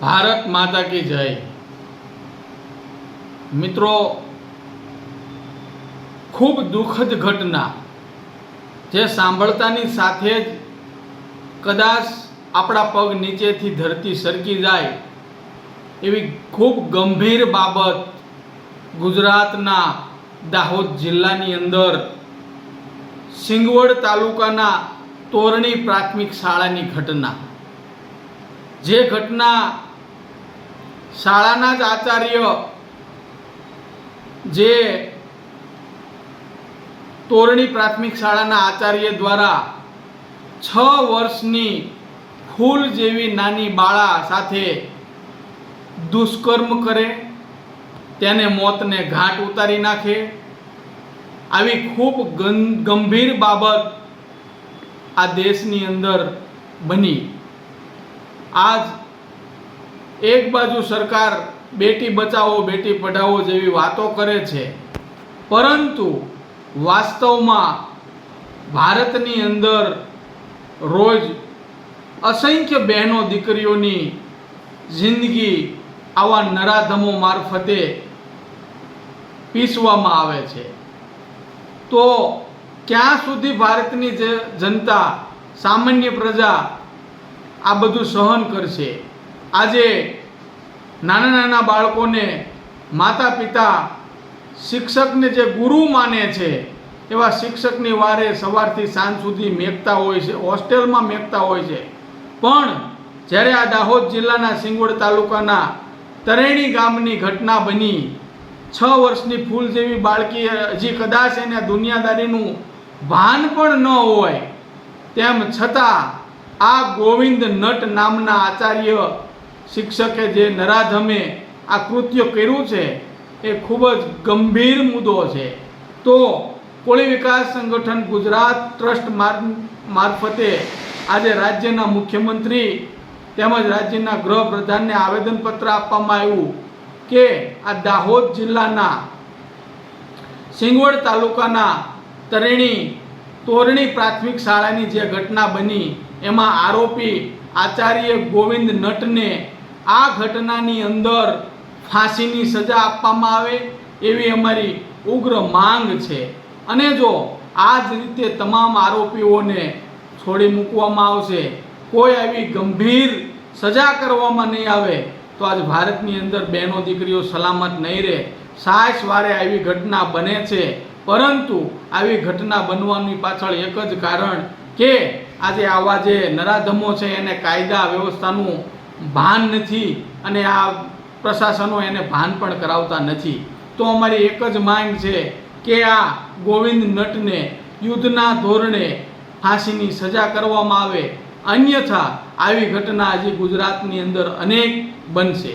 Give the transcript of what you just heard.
ભારત માતા કી જય. મિત્રો, ખૂબ દુઃખદ ઘટના. જે સાંભળતાની સાથે જ કદાચ આપણા પગ નીચેથી ધરતી સરકી જાય એવી ખૂબ ગંભીર બાબત ગુજરાતના દાહોદ જિલ્લાની અંદર સિંગવડ તાલુકાના તોરણી પ્રાથમિક શાળાની ઘટના. જે ઘટના શાળાના જ આચાર્ય જે તોરણી પ્રાથમિક શાળાના આચાર્ય દ્વારા છ વર્ષની ફૂલ જેવી નાની બાળા સાથે દુષ્કર્મ કરે, તેને મોતને ઘાટ ઉતારી નાખે. આવી ખૂબ ગંભીર બાબત આ દેશની અંદર બની. આજ એક બાજુ સરકાર બેટી બચાવો, બેટી પઢાવો જેવી વાતો કરે છે. પરંતુ વાસ્તવમાં ભારતની અંદર રોજ અસંખ્ય બહેનો દીકરીઓની જિંદગી આવા નરાધમો મારફતે પીસવામાં આવે છે. તો ક્યાં સુધી ભારતની જનતા, સામાન્ય પ્રજા આ બધું સહન કરશે. આજે નાના નાના બાળકોને માતા પિતા શિક્ષકને જે ગુરુ માને છે, એવા શિક્ષકની વારે સવારથી સાંજ સુધી મેકતા હોય છે, હોસ્ટેલમાં મેકતા હોય છે. પણ જ્યારે આ દાહોદ જિલ્લાના સિંગોડ તાલુકાના તરેણી ગામની ઘટના બની, છ વર્ષની ફૂલ જેવી બાળકી હજી કદાચ એને દુનિયાદારીનું ભાન પણ ન હોય, તેમ છતાં આ ગોવિંદ નટ નામના આચાર્ય શિક્ષકે જે નરાધમે આ કૃત્ય કર્યું છે, એ ખૂબ જ ગંભીર મુદ્દો છે. તો કોળી વિકાસ સંગઠન ગુજરાત ટ્રસ્ટ માર- મારફતે આજે રાજ્યના મુખ્યમંત્રી તેમજ રાજ્યના ગૃહપ્રધાનને આવેદનપત્ર આપવામાં આવ્યું કે આ દાહોદ જિલ્લાના સિંગવડ તાલુકાના તરેણી તોરણી પ્રાથમિક શાળાની જે ઘટના બની એમાં આરોપી આચાર્ય ગોવિંદ નટને આ ઘટનાની અંદર ફાંસીની સજા આપવામાં આવે એવી અમારી ઉગ્ર માંગ છે. અને જો આ જ રીતે તમામ આરોપીઓને છોડી મૂકવામાં આવશે, કોઈ આવી ગંભીર સજા કરવામાં નહીં આવે, તો આજ ભારતની અંદર બહેનો દીકરીઓ સલામત નહીં રહે. સાસ વારે આવી ઘટના બને છે પરંતુ આવી ઘટના બનવાની પાછળ એક જ કારણ કે આજે આવા જે નરાધમો છે એને કાયદા વ્યવસ્થાનું ભાન નથી અને આ પ્રશાસનો એને ભાન પણ કરાવતા નથી. તો અમારી એક જ માંગ છે કે આ ગોવિંદ નટને યુદ્ધના ધોરણે ફાંસીની સજા કરવામાં આવે. અન્યથા આવી ઘટના આજે ગુજરાતની અંદર અનેક બનશે.